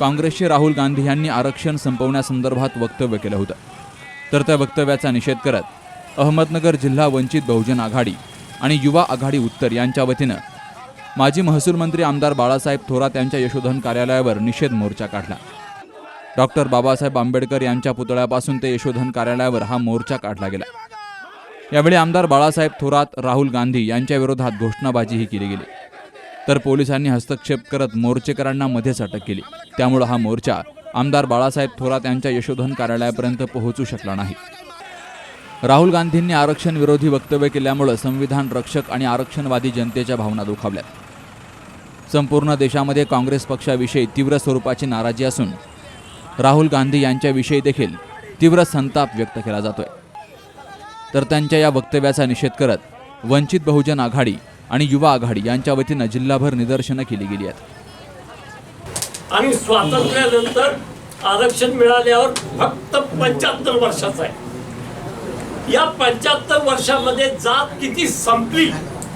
काँग्रेसचे राहुल गांधी यांनी आरक्षण संपवण्यासंदर्भात वक्तव्य केलं होतं. तर त्या वक्तव्याचा निषेध करत अहमदनगर जिल्हा वंचित बहुजन आघाडी आणि युवा आघाडी उत्तर यांच्या वतीनं माजी महसूल मंत्री आमदार बाळासाहेब थोरात यांच्या यशोधन कार्यालयावर निषेध मोर्चा काढला. डॉक्टर बाबासाहेब आंबेडकर यांच्या पुतळ्यापासून ते यशोधन कार्यालयावर हा मोर्चा काढला गेला. यावेळी आमदार बाळासाहेब थोरात राहुल गांधी यांच्या विरोधात घोषणाबाजीही केली गेली. तर पोलिसांनी हस्तक्षेप करत मोर्चेकरांना मध्येच अटक केली. त्यामुळे हा मोर्चा आमदार बाळासाहेब थोरात यांच्या यशोधन कार्यालयापर्यंत पोहोचू शकला नाही. राहुल गांधींनी आरक्षण विरोधी वक्तव्य केल्यामुळे संविधान रक्षक आणि आरक्षणवादी जनतेच्या भावना दुखावल्यात संपूर्ण देशामध्ये काँग्रेस पक्षाविषयी तीव्र स्वरूपाची नाराजी असून राहुल गांधी यांच्याविषयी देखील तीव्र संताप व्यक्त केला जातोय. तर त्यांच्या या वक्तव्याचा निषेध करत वंचित बहुजन आघाडी आणि युवा आघाडी यांच्या वतीनं जिल्हाभर निदर्शनं केली गेली आहेत. आणि स्वातंत्र्यानंतर आरक्षण मिळाल्यावर फक्त पंच्याहत्तर वर्षाचा आहे. या पंच्याहत्तर वर्षामध्ये जात किती संपली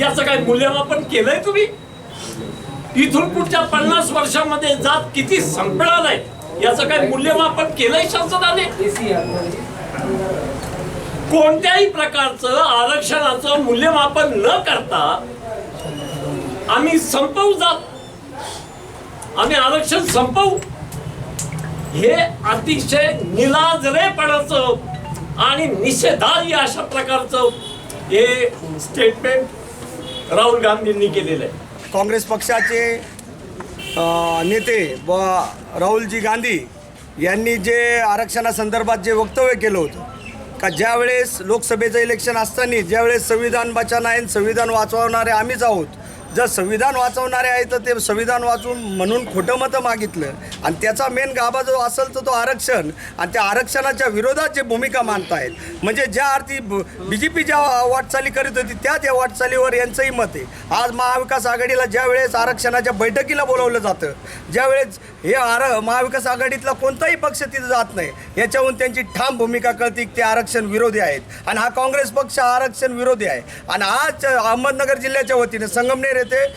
याचं काय मूल्यमापन केलंय तुम्ही? इथून पुढच्या पन्नास वर्षामध्ये जात किती संपणार आहे याचं काय मूल्यमापन केलंय शासनाने? कोणत्याही प्रकारचं आरक्षणाचं मूल्यमापन न करता आम्ही संपवू जात. आम्ही आरक्षण संपवू. हे अतिशय निलाजरेपणाचं आणि निषेधार्य अशा प्रकारचं हे स्टेटमेंट राहुल गांधींनी केलेलं आहे. काँग्रेस पक्षाचे नेते व राहुलजी गांधी यांनी जे आरक्षणासंदर्भात जे वक्तव्य केलं होतं का ज्यावेळेस लोकसभेचं इलेक्शन असताना ज्यावेळेस संविधान वाचन आहे संविधान वाचवणारे आम्हीच आहोत जर संविधान वाचवणारे आहे तर ते संविधान वाचून म्हणून खोटं मतं मागितलं. आणि त्याचा मेन गाभा जो असेल तर तो आरक्षण. आणि त्या आरक्षणाच्या विरोधात जे भूमिका मांडतायत. म्हणजे ज्या अर्थी बी जे पी ज्या वाटचाली करीत होती त्याच या वाटचालीवर यांचंही मत आहे. आज महाविकास आघाडीला ज्या वेळेस आरक्षणाच्या बैठकीला बोलावलं जातं ज्यावेळेस हे आर महाविकास आघाडीतला कोणताही पक्ष तिथं जात नाही याच्याहून त्यांची ठाम भूमिका कळते की ते आरक्षण विरोधी आहेत. आणि हा काँग्रेस पक्ष आरक्षण विरोधी आहे. आणि आज अहमदनगर जिल्ह्याच्या वतीने संगमनेर येथे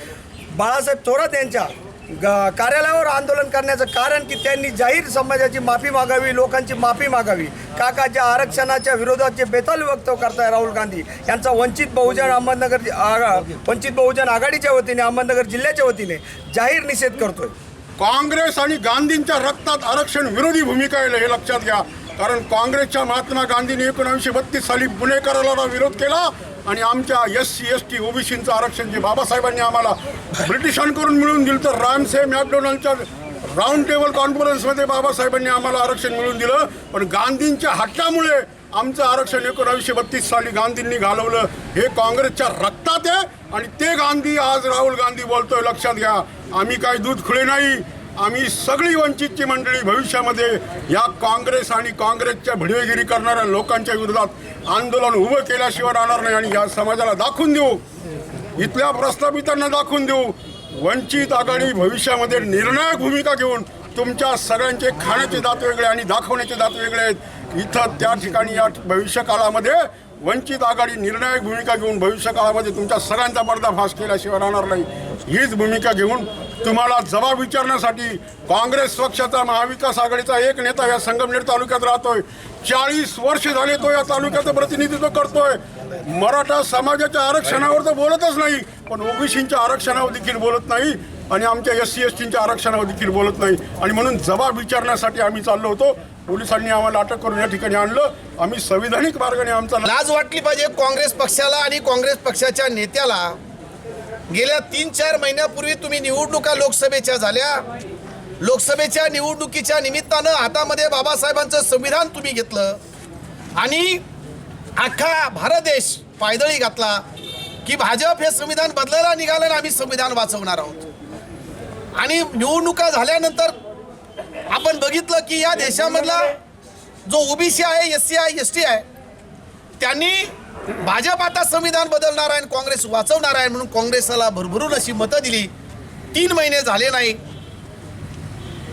बाळासाहेब थोरात यांच्या ग- कार्यालयावर आंदोलन करण्याचं कारण की त्यांनी जाहीर समाजाची माफी मागावी लोकांची माफी मागावी. काकाच्या आरक्षणाच्या विरोधात जे बेताल वक्तव्य करताय राहुल गांधी यांचा वंचित बहुजन अहमदनगर आघा- वंचित बहुजन आघाडीच्या वतीने अहमदनगर जिल्ह्याच्या वतीने जाहीर निषेध करतोय. काँग्रेस आणि गांधींच्या रक्तात आरक्षण विरोधी भूमिका आहे हे लक्षात घ्या. कारण काँग्रेसच्या महात्मा गांधींनी एकोणावीसशे बत्तीस साली पुणेकरला विरोध केला आणि आमच्या एस सी एस टी ओबीसींचं आरक्षण जे बाबासाहेबांनी आम्हाला ब्रिटिशांकडून मिळून दिलं तर रामसे मॅकडोनाल्डच्या राऊंड टेबल कॉन्फरन्समध्ये बाबासाहेबांनी आम्हाला आरक्षण मिळून दिलं. पण गांधींच्या हट्टामुळे आमचं आरक्षण एकोणावीसशे बत्तीस साली गांधींनी घालवलं. हे काँग्रेसच्या रक्तात आहे आणि ते गांधी आज राहुल गांधी बोलतोय लक्षात घ्या. आम्ही काही दूध खुळे नाही आम्ही सगळी वंचितची मंडळी भविष्यामध्ये या काँग्रेस आणि काँग्रेसच्या भिडवेगिरी करणाऱ्या लोकांच्या विरोधात आंदोलन उभं केल्याशिवाय राहणार नाही आणि या समाजाला दाखवून देऊ. इथल्या प्रस्थापितांना दाखवून देऊ. वंचित आघाडी भविष्यामध्ये निर्णायक भूमिका घेऊन तुमच्या सगळ्यांचे खाण्याचे दात वेगळे आणि दाखवण्याचे दात वेगळे आहेत. इथं त्या ठिकाणी या भविष्य काळामध्ये वंचित आघाडी निर्णायक भूमिका घेऊन भविष्य काळामध्ये तुमच्या सगळ्यांचा पर्दाफाश केल्याशिवाय राहणार नाही. हीच भूमिका घेऊन तुम्हाला जबाब विचारण्यासाठी काँग्रेस पक्षाचा महाविकास आघाडीचा एक नेता या संगमनेर तालुक्यात राहतोय. चाळीस वर्ष झाले तो या तालुक्याचं प्रतिनिधित्व करतोय. मराठा समाजाच्या आरक्षणावर तर बोलतच नाही पण ओबीसीच्या आरक्षणावर देखील बोलत नाही आणि आमच्या एस सी एस टीच्या आरक्षणावर देखील बोलत नाही. आणि म्हणून जबाब विचारण्यासाठी आम्ही चाललो होतो. पोलिसांनी आम्हाला अटक करून या ठिकाणी आणलं. आम्ही संविधानिक मार्गाने आमचा लाज वाटली पाहिजे काँग्रेस पक्षाला आणि काँग्रेस पक्षाच्या नेत्याला. गेल्या तीन चार महिन्यापूर्वी तुम्ही निवडणुका लोकसभेच्या झाल्या. लोकसभेच्या निवडणुकीच्या निमित्तानं हातामध्ये बाबासाहेबांचं संविधान तुम्ही घेतलं. आणि अख्खा भारत देश पायदळी घातला की भाजप हे संविधान बदलायला निघालं आणि आम्ही संविधान वाचवणार आहोत. आणि निवडणुका झाल्यानंतर आपण बघितलं की या देशामधला जो ओबीसी आहे एस सी आहे एस टी आहे त्यांनी भाजप आता संविधान बदलणार आहे आणि काँग्रेस वाचवणार आहे म्हणून काँग्रेसला भरभरून अशी मतं दिली. तीन महिने झाले नाही.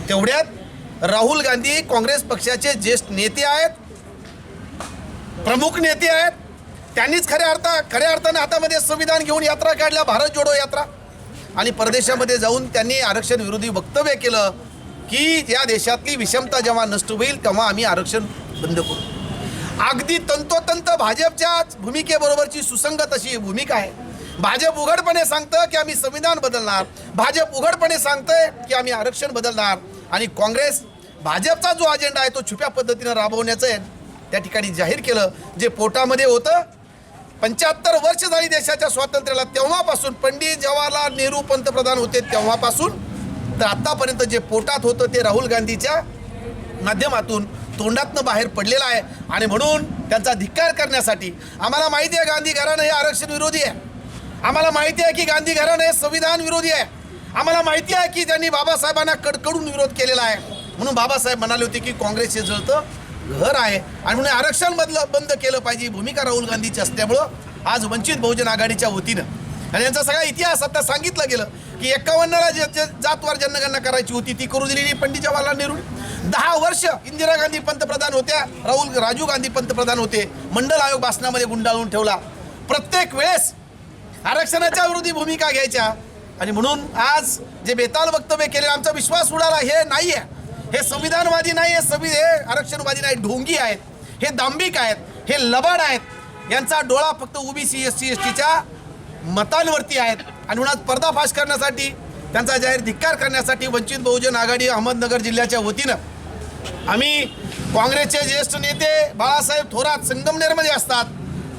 तेवढ्यात राहुल गांधी काँग्रेस पक्षाचे ज्येष्ठ नेते आहेत. प्रमुख नेते आहेत. त्यांनीच खऱ्या अर्थ खऱ्या अर्थानं हातामध्ये संविधान घेऊन यात्रा काढल्या भारत जोडो यात्रा. आणि परदेशामध्ये जाऊन त्यांनी आरक्षण विरोधी वक्तव्य केलं की या देशातली विषमता जेव्हा नष्ट होईल तेव्हा आम्ही आरक्षण बंद करू. अगदी तंतोतंत भाजपच्याच भूमिकेबरोबरची सुसंगत अशी भूमिका आहे. भाजप उघडपणे सांगतं की आम्ही संविधान बदलणार. भाजप उघडपणे सांगतंय की आम्ही आरक्षण बदलणार. आणि काँग्रेस भाजपचा जो अजेंडा आहे तो छुप्या पद्धतीनं राबवण्याचं आहे. त्या ठिकाणी जाहीर केलं जे पोटामध्ये होतं पंच्याहत्तर वर्ष झाली देशाच्या स्वातंत्र्याला तेव्हापासून पंडित जवाहरलाल नेहरू पंतप्रधान होते तेव्हापासून तर आत्तापर्यंत जे पोटात होतं ते राहुल गांधीच्या माध्यमातून तोंडातनं बाहेर पडलेला आहे. आणि म्हणून त्यांचा धिक्कार करण्यासाठी आम्हाला माहिती आहे गांधी घराणं हे आरक्षण विरोधी आहे. आम्हाला माहिती आहे की गांधी घराणं हे संविधान विरोधी आहे. आम्हाला माहिती आहे की त्यांनी बाबासाहेबांना कडकडून विरोध केलेला आहे. म्हणून बाबासाहेब म्हणाले होते की काँग्रेस हे जळतं घर आहे. आणि म्हणून आरक्षण बदल बंद केलं पाहिजे. ही भूमिका राहुल गांधीची असल्यामुळं आज वंचित बहुजन आघाडीच्या वतीनं. आणि यांचा सगळा इतिहास आता सांगितलं गेलं. की एक्कावन्नला जे जातवार जनगणना करायची होती ती करू दिलेली पंडित जवाहरलाल नेहरू. दहा वर्ष इंदिरा गांधी पंतप्रधान होत्या राहुल राजीव गांधी पंतप्रधान होते मंडल आयोग भाषणामध्ये गुंडाळून ठेवला. प्रत्येक वेळेस आरक्षणाच्या विरोधी भूमिका घ्यायच्या. आणि म्हणून आज जे बेताल वक्तव्य केले आमचा विश्वास उडाला हे नाही आहे हे संविधानवादी नाही हे संवि हे आरक्षणवादी नाही ढोंगी आहेत हे दांभिक आहेत हे लबाड आहेत. यांचा डोळा फक्त ओबीसी एस सी एस टीच्या मतांवरती आहेत आणि म्हणून आज पर्दाफाश करण्यासाठी त्यांचा जाहीर धिक्कार करण्यासाठी वंचित बहुजन आघाडी अहमदनगर जिल्ह्याच्या वतीनं आम्ही काँग्रेसचे ज्येष्ठ नेते बाळासाहेब थोरात संगमनेरमध्ये असतात.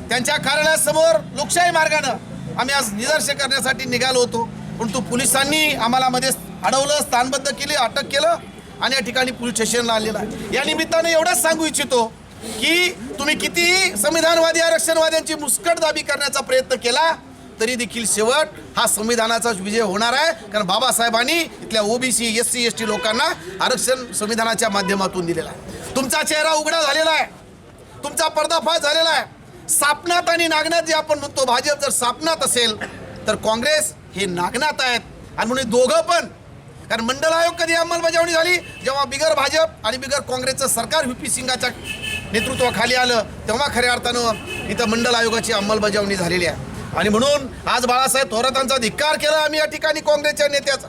त्यांच्या कार्यालयासमोर लोकशाही मार्गानं आम्ही आज निदर्श करण्यासाठी निघालो होतो. परंतु पोलिसांनी आम्हाला मध्ये अडवलं स्थानबद्ध केले अटक केलं आणि या ठिकाणी पोलीस स्टेशनला आलेलं आहे. या निमित्तानं एवढंच सांगू इच्छितो की तुम्ही कितीही संविधानवादी आरक्षणवाद्यांची मुस्कटदाबी करण्याचा प्रयत्न केला तरी देखील शेवट हा संविधानाचाच विजय होणार आहे. कारण बाबासाहेबांनी इथल्या OBC S C S T लोकांना आरक्षण संविधानाच्या माध्यमातून दिलेलं आहे. तुमचा चेहरा उघडा झालेला आहे. तुमचा पर्दाफाश झालेला आहे. सापनात आणि नागनाथ जे आपण म्हणतो भाजप जर सापनात असेल तर काँग्रेस हे नागनाथ आहेत. आणि म्हणून दोघं पण. कारण मंडल आयोग कधी अंमलबजावणी झाली? जेव्हा बिगर भाजप आणि बिगर काँग्रेसचं सरकार व्ही पी सिंगाच्या नेतृत्वाखाली आलं तेव्हा खऱ्या अर्थानं इथं मंडल आयोगाची अंमलबजावणी झालेली आहे. आणि म्हणून आज बाळासाहेब थोरातांचा धिक्कार केला आम्ही या ठिकाणी काँग्रेसच्या नेत्याचा.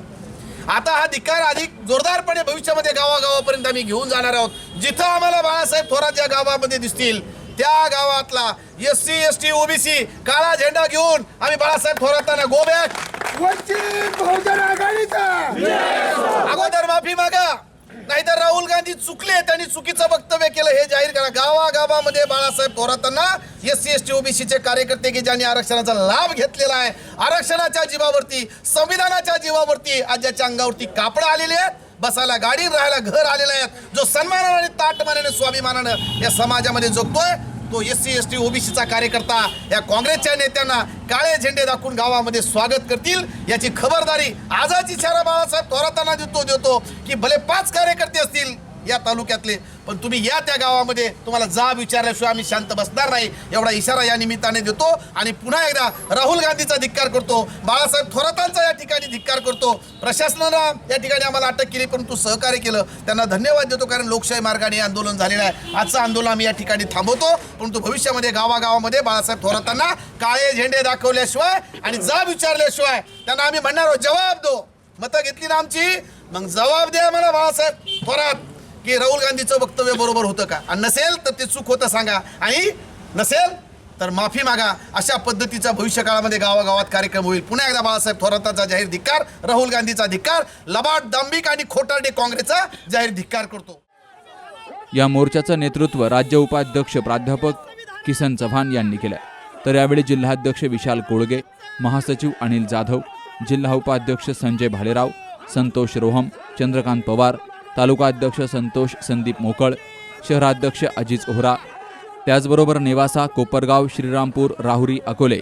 आता हा धिक्कार अधिक जोरदारपणे भविष्यामध्ये गावागावापर्यंत आम्ही घेऊन जाणार आहोत. जिथं आम्हाला बाळासाहेब थोरात या गावामध्ये दिसतील त्या गावातला S C S T OBC काळा झेंडा घेऊन आम्ही बाळासाहेब थोरातांना गो बॅक. वंचित बहुजन आघाडीचा. अगोदर माफी मागा. नाहीतर राहुल गांधी चुकले त्यांनी चुकीचं वक्तव्य केलं हे जाहीर करा. गावागावामध्ये बाळासाहेब थोरातांना एस सी एस टी ओबीसीचे कार्यकर्ते की ज्यांनी आरक्षणाचा लाभ घेतलेला आहे आरक्षणाच्या जीवावरती संविधानाच्या जीवावरती आज ज्याच्या अंगावरती कापडं आलेले आहेत बसायला गाडी राहायला घर आलेले आहेत. जो सन्मानाने आणि ताटमानाने स्वाभिमानानं या समाजामध्ये जगतोय तो एस सी एस टी ओबीसीचा कार्यकर्ता या काँग्रेसच्या नेत्यांना काळे झेंडे दाखवून गावामध्ये स्वागत करतील. याची खबरदारी आजच इशारा बाळासाहेब थोरातांना देतो देतो की भले पाच कार्यकर्ते असतील या तालुक्यातले. पण तुम्ही या त्या गावामध्ये तुम्हाला जाब विचारल्याशिवाय आम्ही शांत बसणार नाही. एवढा इशारा या निमित्ताने देतो आणि पुन्हा एकदा राहुल गांधीचा धिक्कार करतो. बाळासाहेब थोरातांचा या ठिकाणी धिक्कार करतो. प्रशासनानं या ठिकाणी आम्हाला अटक केली परंतु सहकार्य केलं. त्यांना धन्यवाद देतो कारण लोकशाही मार्गाने आंदोलन झालेलं आहे. आजचं आंदोलन आम्ही या ठिकाणी थांबवतो. परंतु भविष्यामध्ये गावागावामध्ये बाळासाहेब थोरातांना काळे झेंडे दाखवल्याशिवाय आणि जाब विचारल्याशिवाय त्यांना आम्ही म्हणणार आहोत जवाब दो. मतं घेतली ना आमची? मग जबाब द्या मला बाळासाहेब. थोरात. की राहुल गांधीचं वक्तव्य बरोबर होतं का? आणि नसेल तर ते चूक होतं सांगा. आणि नसेल तर माफी मागा. अशा पद्धतीचा भविष्य काळामध्ये गावागावात कार्यक्रम होईल. पुन्हा एकदा बाळासाहेब थोरातांचा जाहीर धिक्कार राहुल गांधीचा धिक्कार लबाड दांबिक आणि खोटारडे काँग्रेसचा जाहीर धिक्कार करतो. या मोर्चाचं नेतृत्व राज्य उपाध्यक्ष प्राध्यापक किसन चव्हाण यांनी केलं तर यावेळी जिल्हाध्यक्ष विशाल कोळगे महासचिव अनिल जाधव जिल्हा उपाध्यक्ष संजय भालेराव संतोष रोहम चंद्रकांत पवार तालुका अध्यक्ष संतोष संदीप मोकळ शहराध्यक्ष अजिज ओहरा. त्याचबरोबर नेवासा कोपरगाव श्रीरामपूर राहुरी अकोले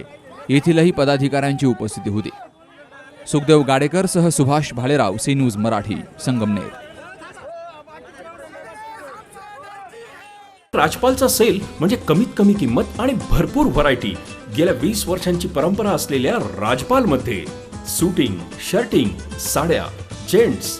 येथीलही पदाधिकाऱ्यांची उपस्थिती होती. सुखदेव गाडेकर सह सुभाष भालेराव सी न्यूज मराठी संगमनेर. राजपालचा सेल म्हणजे कमीत कमी किंमत आणि भरपूर व्हरायटी. गेल्या वीस वर्षांची परंपरा असलेल्या राजपालमध्ये सुटिंग शर्टिंग साड्या जेंट्स